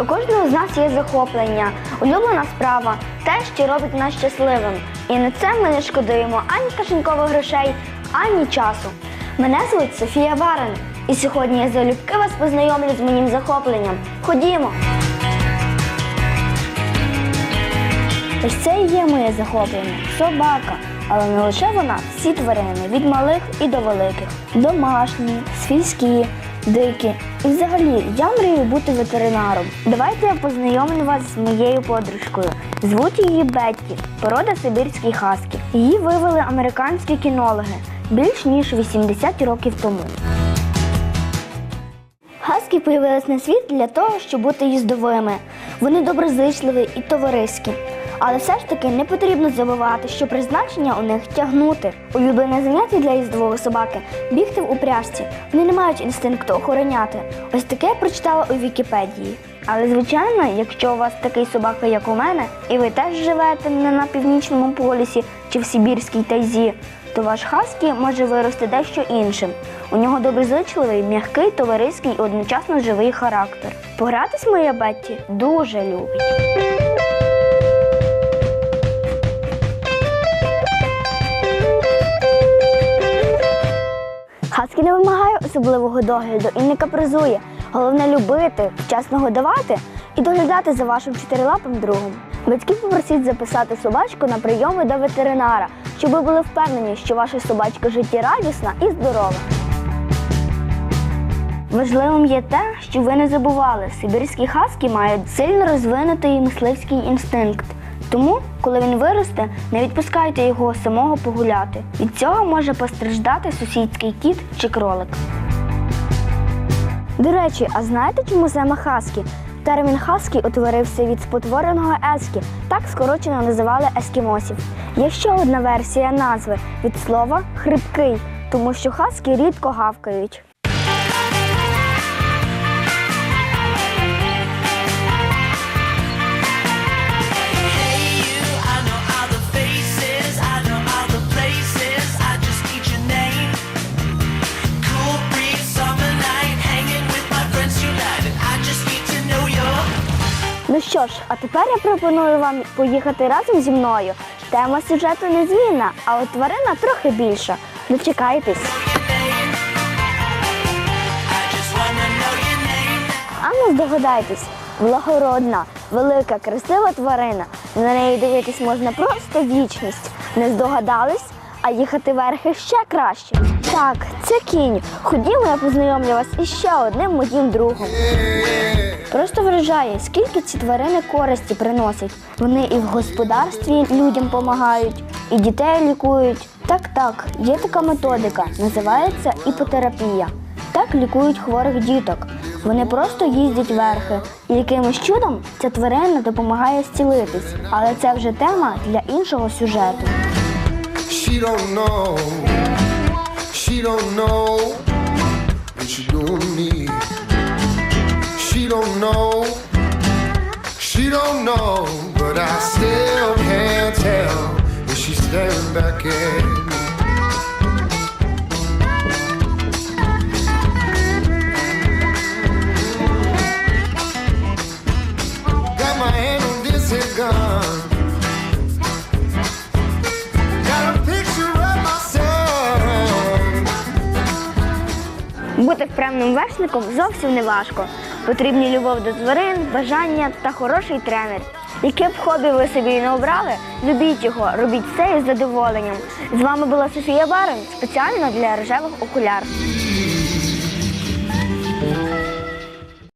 У кожного з нас є захоплення, улюблена справа, те, що робить нас щасливим. І на це ми не шкодуємо ані кишенькових грошей, ані часу. Мене звуть Софія Варен, і сьогодні я залюбки вас познайомлю з моїм захопленням. Ходімо! Ось це і є моє захоплення собака. Але не лише вона, всі тварини, від малих і до великих. Домашні, свійські, дикі. І взагалі я мрію бути ветеринаром. Давайте я познайомлю вас з моєю подружкою. Звуть її Бетті, порода сибірський хаскі. Її вивели американські кінологи більш ніж 80 років тому. Хаски появились на світ для того, щоб бути їздовими. Вони доброзичливі і товариські. Але все ж таки не потрібно забувати, що призначення у них тягнути. Улюблене заняття для їздового собаки бігти в упряжці. Вони не мають інстинкту охороняти. Ось таке я прочитала у Вікіпедії. Але звичайно, якщо у вас такий собака, як у мене, і ви теж живете не на північному полюсі чи в Сибірській тайзі, то ваш хаскі може вирости дещо іншим. У нього доброзичливий, м'який, товариський і одночасно живий характер. Погратись моя Бетті дуже любить. Хаскі не вимагає особливого догляду і не капризує. Головне любити, вчасно годувати і доглядати за вашим чотирилапим другом. Батьків попросіть записати собачку на прийоми до ветеринара, щоб ви були впевнені, що ваша собачка життєрадісна і здорова. Важливим є те, що ви не забували, сибірські хаски мають сильно розвинутий мисливський інстинкт. Тому, коли він виросте, не відпускайте його самого погуляти. Від цього може постраждати сусідський кіт чи кролик. До речі, а знаєте, чому саме хаскі? Термін хаскі утворився від спотвореного ескі, так скорочено називали ескімосів. Є ще одна версія назви від слова хрипкий, тому що хаскі рідко гавкають. Ну що ж, а тепер я пропоную вам поїхати разом зі мною. Тема сюжету незмінна, а от тварина трохи більша. Дочекайтесь. А ну здогадайтесь, благородна, велика, красива тварина. На неї дивитись можна просто вічність. Не здогадались, а їхати верхи ще краще. Так, це кінь. Ходімо, я познайомлю вас із ще одним моїм другом. Просто вражає, скільки ці тварини користі приносять. Вони і в господарстві людям допомагають, і дітей лікують. Так, так, є така методика, називається іпотерапія. Так лікують хворих діток. Вони просто їздять верхи, і якимось чудом ця тварина допомагає зцілитись. Але це вже тема для іншого сюжету. She don't know. She don't know know, but I still can't tell if she's staring back at me. Got my hand on this here gun. Got a picture of my. Бути вправним вершником зовсім не важко. Потрібні любов до тварин, бажання та хороший тренер. Яке б хобі ви собі не обрали, любіть його, робіть це із задоволенням. З вами була Софія Барин спеціально для рожевих окуляр.